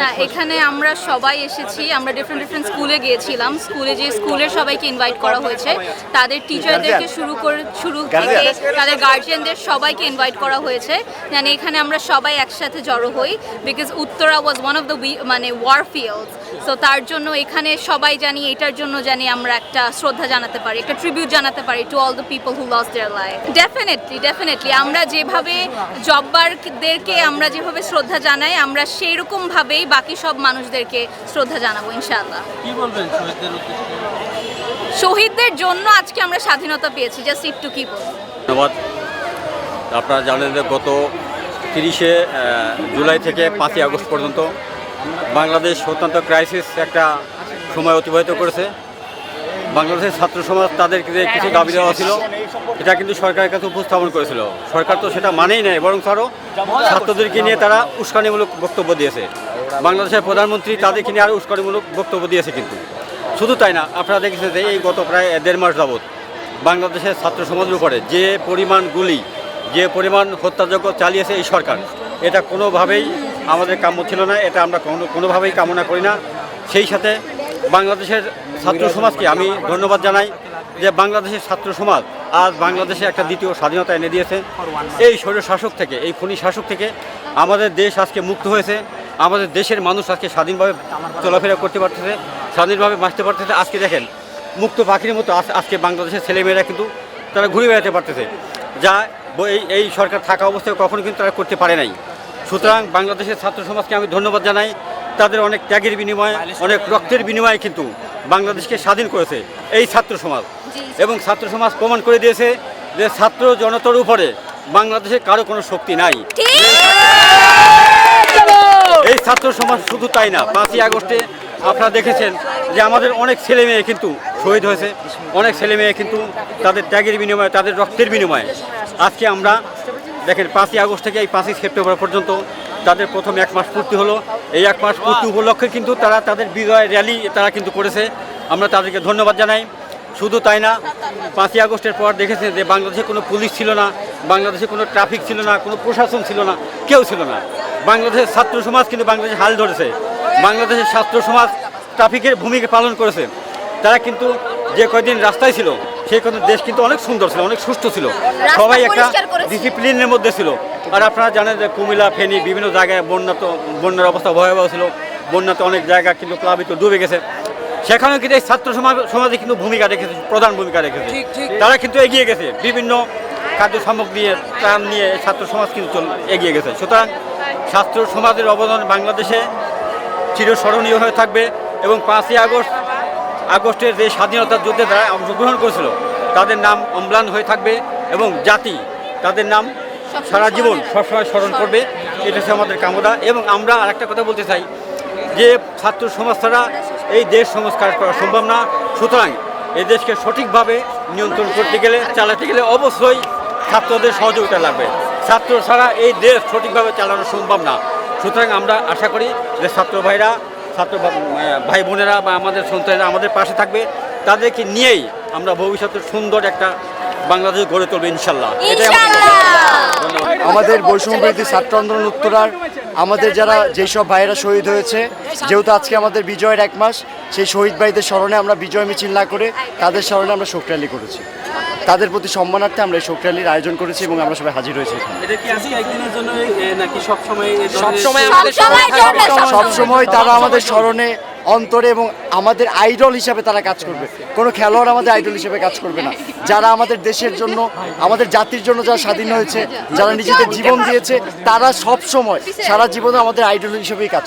না এখানে আমরা সবাই এসেছি আমরা ডিফারেন্ট ডিফারেন্ট স্কুলে গিয়েছিলাম। স্কুলে যে স্কুলের সবাইকে ইনভাইট করা হয়েছে। তাদের টিচারদেরকে শুরু করে শুরু থেকে তাদের গার্জিয়ানদের সবাইকে ইনভাইট করা হয়েছে। মানে এখানে আমরা সবাই একসাথে জড়ো হই because Uttara was one of the মানে ওয়ার ফিল্ড সো তার জন্য এখানে সবাই জানি এটার জন্য জানি আমরা একটা শ্রদ্ধা জানাতে পারি একটা ট্রিবিউট জানাতে পারি to all the people who loss their life definitely definitely আমরা যেভাবে জব্বারদেরকে আমরা যেভাবে শ্রদ্ধা জানাই আমরা সেই রকম ভাবেই বাকি সব মানুষদেরকে শ্রদ্ধা জানাব ইনশাআল্লাহ। কি বলবেন শহীদদের উদ্দেশ্যে? শহীদদের জন্য আজকে আমরা স্বাধীনতা পেয়েছি জাস্ট একটু কি বলব? ধন্যবাদ। আপনারা জানেন যে গত তিরিশে জুলাই থেকে পাঁচই আগস্ট পর্যন্ত বাংলাদেশ অত্যন্ত ক্রাইসিস একটা সময় অতিবাহিত করেছে। বাংলাদেশের ছাত্র সমাজ তাদের যে কিছু দাবি দেওয়া ছিল এটা কিন্তু সরকারের কাছে উপস্থাপন করেছিল। সরকার তো সেটা মানেই নেয় বরং আরও ছাত্রদেরকে নিয়ে তারা উস্কানিমূলক বক্তব্য দিয়েছে। বাংলাদেশের প্রধানমন্ত্রী তাদেরকে নিয়ে আরও উস্কানিমূলক বক্তব্য দিয়েছে কিন্তু। শুধু তাই না, আপনারা দেখেছেন যে এই গত প্রায় দেড় মাস যাবৎ বাংলাদেশের ছাত্র সমাজের উপরে যে পরিমাণ গুলি, যে পরিমাণ হত্যাযজ্ঞ চালিয়েছে এই সরকার, এটা কোনোভাবেই আমাদের কাম্য ছিল না, এটা আমরা কোনো, কোনোভাবেই কামনা করি না। সেই সাথে বাংলাদেশের ছাত্র সমাজকে আমি ধন্যবাদ জানাই যে বাংলাদেশের ছাত্র সমাজ আজ বাংলাদেশে একটা দ্বিতীয় স্বাধীনতা এনে দিয়েছে। এই স্বৈর শাসক থেকে, এই খুনি শাসক থেকে আমাদের দেশ আজকে মুক্ত হয়েছে। আমাদের দেশের মানুষ আজকে স্বাধীনভাবে চলাফেরা করতে পারতেছে স্বাধীনভাবে বাঁচতে পারতেছে। আজকে দেখেন মুক্ত পাখির মতো আজ- আজকে বাংলাদেশের ছেলেমেয়েরা কিন্তু তারা ঘুরে বেড়াতে পারতেছে। যা এই এই সরকার থাকা অবস্থায় কখনো কিন্তু তারা করতে পারে নাই। সুতরাং বাংলাদেশের ছাত্র সমাজকে আমি ধন্যবাদ জানাই। তাদের অনেক ত্যাগের বিনিময়ে অনেক রক্তের বিনিময়ে কিন্তু বাংলাদেশকে স্বাধীন করেছে এই ছাত্র সমাজ। এবং ছাত্র সমাজ প্রমাণ করে দিয়েছে যে ছাত্র জনতার উপরে বাংলাদেশে কারও কোনো শক্তি নাই। এই ছাত্র সমাজ শুধু তাই না, পাঁচই আগস্টে আপনারা দেখেছেন যে আমাদের অনেক ছেলে মেয়ে কিন্তু শহীদ হয়েছে, অনেক ছেলে মেয়ে কিন্তু তাদের ত্যাগের বিনিময়ে, তাদের রক্তের বিনিময়ে। আজকে আমরা দেখেন পাঁচই আগস্ট থেকে এই পাঁচই সেপ্টেম্বর পর্যন্ত তাদের প্রথম এক মাস পূর্তি হলো। এই এক মাস পূর্তি উপলক্ষে কিন্তু তারা তাদের বিজয় র্যালি তারা কিন্তু করেছে। আমরা তাদেরকে ধন্যবাদ জানাই। শুধু তাই না, পাঁচই আগস্টের পর দেখেছেন যে বাংলাদেশে কোনো পুলিশ ছিল না, বাংলাদেশে কোনো ট্রাফিক ছিল না, কোনো প্রশাসন ছিল না, কেউ ছিল না। বাংলাদেশের ছাত্র সমাজ কিন্তু বাংলাদেশে হাল ধরেছে। বাংলাদেশের ছাত্র সমাজ ট্রাফিকের ভূমিকা পালন করেছে। তারা কিন্তু যে কয়দিন রাস্তায় ছিল সেই কদিন দেশ কিন্তু অনেক সুন্দর ছিল অনেক সুস্থ ছিল। সবাই একটা ডিসিপ্লিনের মধ্যে ছিল। আর আপনারা জানেন যে কুমিল্লা ফেনী বিভিন্ন জায়গায় বন্যা তো বন্যার অবস্থা ভয়াবহ ছিল। বন্যাতে অনেক জায়গা কিন্তু প্লাবিত ডুবে গেছে। সেখানেও কিন্তু এই ছাত্র সমাজ সমাজে কিন্তু ভূমিকা রেখেছে প্রধান ভূমিকা রেখেছে। তারা কিন্তু এগিয়ে গেছে। বিভিন্ন খাদ্য সামগ্রী নিয়ে ত্রাণ নিয়ে ছাত্র সমাজ কিন্তু এগিয়ে গেছে। সুতরাং ছাত্র সমাজের অবদান বাংলাদেশে চিরস্মরণীয় হয়ে থাকবে এবং পাঁচই আগস্ট আগস্টের যে স্বাধীনতা যুদ্ধে যারা অংশগ্রহণ করেছিল তাদের নাম অম্লান হয়ে থাকবে এবং জাতি তাদের নাম সারা জীবন সবসময় স্মরণ করবে। এটা হচ্ছে আমাদের কামনা। এবং আমরা আরেকটা কথা বলতে চাই যে ছাত্র সমাজ ছাড়া এই দেশ সংস্কার করা সম্ভব না। সুতরাং এই দেশকে সঠিকভাবে নিয়ন্ত্রণ করতে গেলে চালাতে গেলে অবশ্যই ছাত্রদের সহযোগিতা লাগবে। ছাত্র ছাড়া এই দেশ সঠিকভাবে চালানো সম্ভব না। সুতরাং আমরা আশা করি যে ছাত্র ভাইরা ছাত্র ভাই বোনেরা বা আমাদের সন্তানেরা আমাদের পাশে থাকবে। তাদেরকে নিয়েই আমরা ভবিষ্যতে সুন্দর একটা বাংলাদেশ গড়ে তুলবো ইনশাল্লাহ। এটাই আমাদের বৈষম্যবিরোধী ছাত্র আন্দোলন উত্তরার আমাদের যারা যেসব ভাইয়েরা শহীদ হয়েছে যেহেতু আজকে আমাদের বিজয়ের এক মাস সেই শহীদ ভাইদের স্মরণে আমরা বিজয় মিছিল না করে তাদের স্মরণে আমরা শোক র্যালি করেছি। তাদের প্রতি সম্মানার্থে আমরা এই শোক র্যালির আয়োজন করেছি এবং আমরা সবাই হাজির হয়েছি এখানে। এটা কি আজকে একদিনের জন্য নাকি সব সময় সব সময় আমাদের সবসময় তারা আমাদের স্মরণে অন্তরে এবং আমাদের আইডল হিসাবে তারা কাজ করবে। কোনো খেলোয়াড় আমাদের আইডল হিসাবে কাজ করবে না। যারা আমাদের দেশের জন্য আমাদের জাতির জন্য যারা স্বাধীন হয়েছে যারা নিজেদের জীবন দিয়েছে তারা সব সময় সারা জীবনে আমাদের আইডল হিসেবেই কাজ করবে।